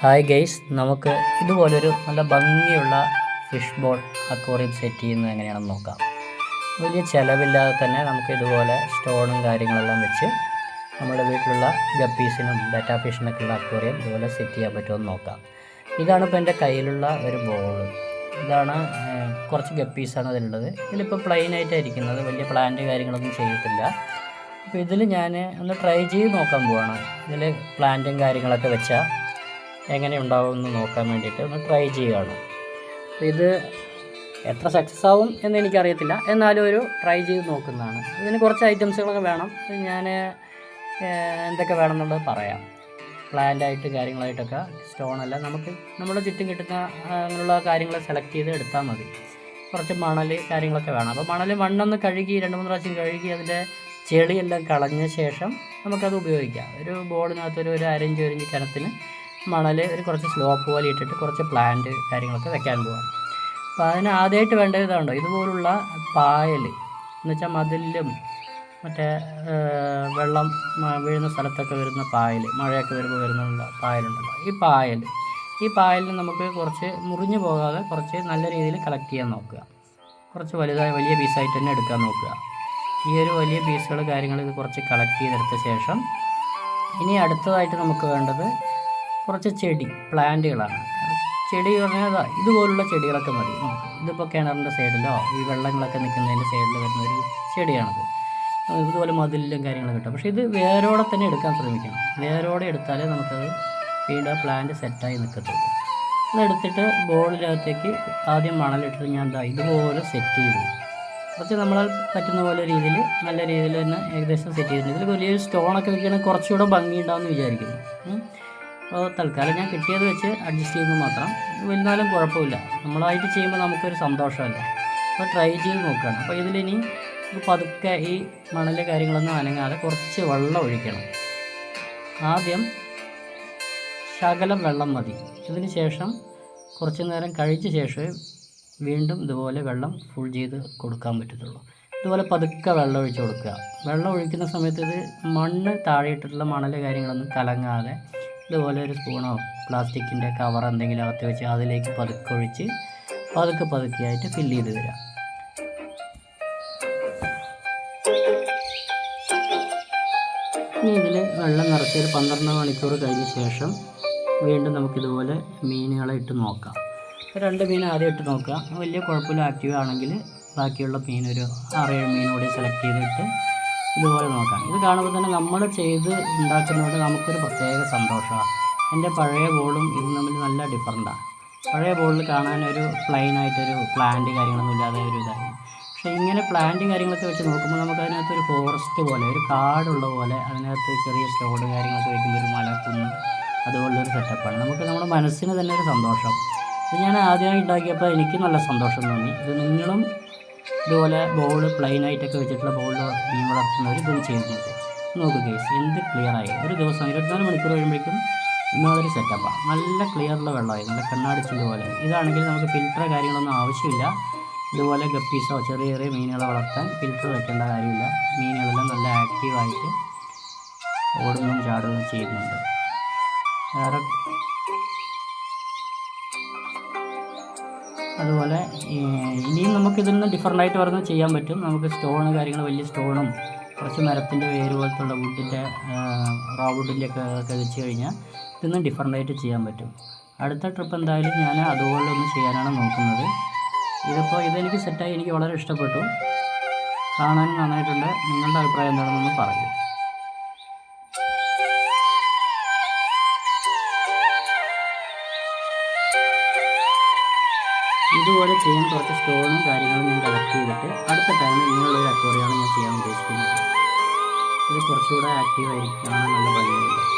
Hi guys നമുക്ക് ഇതുപോലൊരു നല്ല ഭംഗിയുള്ള ഫിഷ് ബോൾ അക്വോറിയം സെറ്റ് ചെയ്യുന്നത് എങ്ങനെയാണെന്ന് നോക്കാം. വലിയ ചിലവില്ലാതെ തന്നെ നമുക്ക് ഇതുപോലെ സ്റ്റോണും കാര്യങ്ങളെല്ലാം വെച്ച് നമ്മുടെ വീട്ടിലുള്ള ഗപ്പീസിനും ബെറ്റാ ഫിഷിനൊക്കെ ഉള്ള അക്വോറിയം ഇതുപോലെ സെറ്റ് ചെയ്യാൻ പറ്റുമെന്ന് നോക്കാം. ഇതാണ് ഇപ്പോൾ എന്റെ കയ്യിലുള്ള ഒരു ബോൾ ഇതാണ് കുറച്ച് ഗപ്പീസാണ് അതിലുള്ളത്. ഇതിലിപ്പോൾ പ്ലെയിൻ ആയിട്ടായിരിക്കുന്നത് വലിയ പ്ലാന്റ് കാര്യങ്ങളൊന്നും ചെയ്തിട്ടില്ല. അപ്പോൾ ഇതിൽ ഞാൻ ഒന്ന് ട്രൈ ചെയ്ത് നോക്കാൻ പോവാണ്. ഇതിൽ പ്ലാന്റും കാര്യങ്ങളൊക്കെ വെച്ചാൽ എങ്ങനെ ഉണ്ടാവുമെന്ന് നോക്കാൻ വേണ്ടിയിട്ട് ഒന്ന് ട്രൈ ചെയ്യുകയാണ്. അപ്പോൾ ഇത് എത്ര സക്സസ് ആവും എന്ന് എനിക്കറിയത്തില്ല. എന്നാലും ഒരു ട്രൈ ചെയ്ത് നോക്കുന്നതാണ്. ഇതിന് കുറച്ച് ഐറ്റംസുകളൊക്കെ വേണം. ഞാൻ എന്തൊക്കെ വേണമെന്നുള്ളത് പറയാം. പ്ലാന്റായിട്ട് കാര്യങ്ങളായിട്ടൊക്കെ സ്റ്റോൺ അല്ല നമുക്ക് നമ്മുടെ ചുറ്റും കിട്ടുന്ന അങ്ങനെയുള്ള കാര്യങ്ങൾ സെലക്ട് ചെയ്ത് എടുത്താൽ മതി. കുറച്ച് മണൽ കാര്യങ്ങളൊക്കെ വേണം. അപ്പോൾ മണൽ മണ്ണൊന്ന് കഴുകി രണ്ട് മൂന്ന് പ്രാവശ്യം കഴുകി അതിന്റെ ചെളിയെല്ലാം കളഞ്ഞ ശേഷം നമുക്കത് ഉപയോഗിക്കാം. ഒരു ബോർഡിനകത്തൊരു ഒരു അരഞ്ച് ഒരഞ്ച് കനത്തിന് മണൽ ഒരു കുറച്ച് സ്ലോപ്പ് പോലെ ഇട്ടിട്ട് കുറച്ച് പ്ലാന്റ് കാര്യങ്ങളൊക്കെ വെക്കാൻ പോവാം. അപ്പോൾ അതിന് ആദ്യമായിട്ട് വേണ്ട ഇതാണ്ടോ? ഇതുപോലുള്ള പായൽ എന്ന് വെച്ചാൽ മതിലും മറ്റേ വെള്ളം വീഴുന്ന സ്ഥലത്തൊക്കെ വരുന്ന പായൽ മഴയൊക്കെ വരുമ്പോൾ വരുന്നുള്ള പായലുണ്ടല്ലോ. ഈ പായൽ ഈ പായലിന് നമുക്ക് കുറച്ച് മുറിഞ്ഞു പോകാതെ കുറച്ച് നല്ല രീതിയിൽ കളക്ട് ചെയ്യാൻ നോക്കുക. കുറച്ച് വലുതായ വലിയ പീസായിട്ട് തന്നെ എടുക്കാൻ നോക്കുക. ഈ ഒരു വലിയ പീസുകൾ കാര്യങ്ങൾ ഇത് കുറച്ച് കളക്ട് ചെയ്തെടുത്ത ശേഷം ഇനി അടുത്തതായിട്ട് നമുക്ക് വേണ്ടത് കുറച്ച് ചെടി പ്ലാന്റുകളാണ്. ചെടി പറഞ്ഞാൽ അതാ ഇതുപോലുള്ള ചെടികളൊക്കെ മതി. ഇതിപ്പോൾ കിണറിന്റെ സൈഡിലോ ഈ വെള്ളങ്ങളൊക്കെ നിൽക്കുന്നതിന്റെ സൈഡിൽ വരുന്ന ഒരു ചെടിയാണത്. ഇതുപോലെ മതിലും കാര്യങ്ങളൊക്കെ കിട്ടും പക്ഷേ ഇത് വേരോടെ തന്നെ എടുക്കാൻ ശ്രമിക്കണം. വേരോടെ എടുത്താലേ നമുക്കത് വീണ്ടും ആ പ്ലാന്റ് സെറ്റായി നിൽക്കത്തുള്ളൂ. അതെടുത്തിട്ട് ബോളിനകത്തേക്ക് ആദ്യം മണലിട്ടിട്ട് ഞാൻ എന്താ ഇതുപോലെ സെറ്റ് ചെയ്തു. കുറച്ച് നമ്മളാൽ പറ്റുന്ന പോലെ രീതിയിൽ നല്ല രീതിയിൽ തന്നെ ഏകദേശം സെറ്റ് ചെയ്തിട്ടുണ്ട്. ഇതിൽ വലിയൊരു സ്റ്റോണൊക്കെ വെക്കുകയാണെങ്കിൽ കുറച്ചുകൂടെ ഭംഗിയുണ്ടാവുമെന്ന് വിചാരിക്കുന്നു. ഉം. അപ്പോൾ തൽക്കാലം ഞാൻ കിട്ടിയത് വെച്ച് അഡ്ജസ്റ്റ് ചെയ്യുന്നു മാത്രം. വലുതാലും കുഴപ്പമില്ല. നമ്മളായിട്ട് ചെയ്യുമ്പോൾ നമുക്കൊരു സന്തോഷമല്ലേ? അപ്പോൾ ട്രൈ ചെയ്ത് നോക്കുകയാണ്. അപ്പോൾ ഇതിലിനി ഇത് പതുക്കെ ഈ മണൽ കാര്യങ്ങളൊന്നും അനങ്ങാതെ കുറച്ച് വെള്ളം ഒഴിക്കണം. ആദ്യം ശകലം വെള്ളം മതി. ഇതിന് ശേഷം കുറച്ച് നേരം കഴിച്ച ശേഷമേ വീണ്ടും ഇതുപോലെ വെള്ളം ഫുൾ ചെയ്ത് കൊടുക്കാൻ പറ്റത്തുള്ളൂ. ഇതുപോലെ പതുക്കെ വെള്ളം ഒഴിച്ച് കൊടുക്കുക. വെള്ളം ഒഴിക്കുന്ന സമയത്ത് ഇത് മണ്ണ് താഴെയിട്ടിട്ടുള്ള മണൽ കാര്യങ്ങളൊന്നും കലങ്ങാതെ ഇതുപോലെ ഒരു സ്പൂണോ പ്ലാസ്റ്റിക്കിന്റെ കവർ എന്തെങ്കിലും അകത്ത് വെച്ച് അതിലേക്ക് പതുക്കെ ഒഴിച്ച് പതുക്കെ പതുക്കെയായിട്ട് ഫില്ല് ചെയ്ത് തരാം. ഇനി ഇതിൽ വെള്ളം നിറച്ച് ഒരു പന്ത്രണ്ട് മണിക്കൂർ കഴിഞ്ഞ ശേഷം വീണ്ടും നമുക്കിതുപോലെ മീനുകളെ ഇട്ട് നോക്കാം. രണ്ട് മീൻ ആദ്യം ഇട്ട് നോക്കുക. വലിയ കുഴപ്പമില്ല ആക്റ്റീവ് ആണെങ്കിൽ ബാക്കിയുള്ള മീൻ ഒരു ആറേഴ് മീൻ കൂടി സെലക്ട് ചെയ്തിട്ട് ഇതുപോലെ നോക്കാം. ഇത് കാണുമ്പോൾ തന്നെ നമ്മൾ ചെയ്ത് ഉണ്ടാക്കുന്നതുകൊണ്ട് നമുക്കൊരു പ്രത്യേക സന്തോഷമാണ്. എന്റെ പഴയ ബോളും ഇതും തമ്മിൽ നല്ല ഡിഫറന്റാണ് പഴയ ബോളിൽ കാണാൻ ഒരു പ്ലെയിൻ ആയിട്ടൊരു പ്ലാന്റ് കാര്യങ്ങളൊന്നും ഇല്ലാതെ ഒരു ഇതായിരുന്നു. പക്ഷേ ഇങ്ങനെ പ്ലാന്റ് കാര്യങ്ങളൊക്കെ വെച്ച് നോക്കുമ്പോൾ നമുക്ക് അതിനകത്ത് ഒരു ഫോറസ്റ്റ് പോലെ ഒരു കാടുള്ള പോലെ അതിനകത്ത് ചെറിയ സ്റ്റോഡ് കാര്യങ്ങളൊക്കെ വയ്ക്കുമ്പോൾ ഒരു മലക്കുന്ന് അതുപോലുള്ളൊരു സെറ്റപ്പാണ് നമുക്ക് നമ്മുടെ മനസ്സിന് തന്നെ ഒരു സന്തോഷം. ഇത് ഞാൻ ആദ്യമായി ഉണ്ടാക്കിയപ്പോൾ എനിക്ക് നല്ല സന്തോഷം തോന്നി. ഇത് നിങ്ങളും ഇതുപോലെ ബോൾ പ്ലെയിൻ ആയിട്ടൊക്കെ വെച്ചിട്ടുള്ള ബോൾ മീൻ വളർത്തുന്നവർ ഇതൊന്ന് ചെയ്ത്. നോക്കും നോക്കുക കേസ് എന്ത് ക്ലിയർ ആയി? ഒരു ദിവസം ഇരുപത്തിനാല് മണിക്കൂർ കഴിയുമ്പോഴേക്കും ഇന്നൊരു സെറ്റപ്പാണ് നല്ല ക്ലിയറുള്ള വെള്ളമായി നല്ല കണ്ണാടിച്ചിന്റെ പോലെ. ഇതാണെങ്കിൽ നമുക്ക് ഫിൽറ്റർ കാര്യങ്ങളൊന്നും ആവശ്യമില്ല. ഇതുപോലെ ഗപ്പീസോ ചെറിയ ചെറിയ മീനുകളെ വളർത്താൻ ഫിൽറ്റർ വെക്കേണ്ട കാര്യമില്ല. മീനുകളെല്ലാം നല്ല ആക്റ്റീവായിട്ട് ഓടുന്നതും ചാടുകയും ചെയ്യുന്നുണ്ട്. വേറെ അതുപോലെ ഇനിയും നമുക്ക് ഇതിൽ നിന്ന് ഡിഫറന്റ് ആയിട്ട് വരുന്നത് ചെയ്യാൻ പറ്റും. നമുക്ക് സ്റ്റോണ് കാര്യങ്ങൾ വലിയ സ്റ്റോണും കുറച്ച് മരത്തിന്റെ വേര് പോലത്തുള്ള വുഡിന്റെ റോ വുഡിന്റെ ഒക്കെ ഒക്കെ വെച്ച് കഴിഞ്ഞാൽ ഇതൊന്നും ഡിഫറന്റ് ആയിട്ട് ചെയ്യാൻ പറ്റും. അടുത്ത ട്രിപ്പ് എന്തായാലും ഞാൻ അതുപോലെ ഒന്ന് ചെയ്യാനാണ് നോക്കുന്നത്. ഇതിപ്പോൾ ഇതെനിക്ക് സെറ്റായി എനിക്ക് വളരെ ഇഷ്ടപ്പെട്ടു. കാണാൻ നന്നായിട്ടുണ്ട്. നിങ്ങളുടെ അഭിപ്രായം എന്താണെന്നൊന്ന് പറയൂ. ഇതുപോലെ ചെയ്യാൻ കുറച്ച് സ്റ്റോണും കാര്യങ്ങളും ഞാൻ കളക്ട് ചെയ്തിട്ട് അടുത്ത ടൈമിൽ ഇങ്ങനെയുള്ളൊരു അക്വറിയാണ് ഞാൻ ചെയ്യാൻ ഉദ്ദേശിക്കുന്നത്. ഇത് കുറച്ചുകൂടെ ആക്റ്റീവായിരിക്കാനുള്ള നല്ല ഭംഗിയുണ്ട്.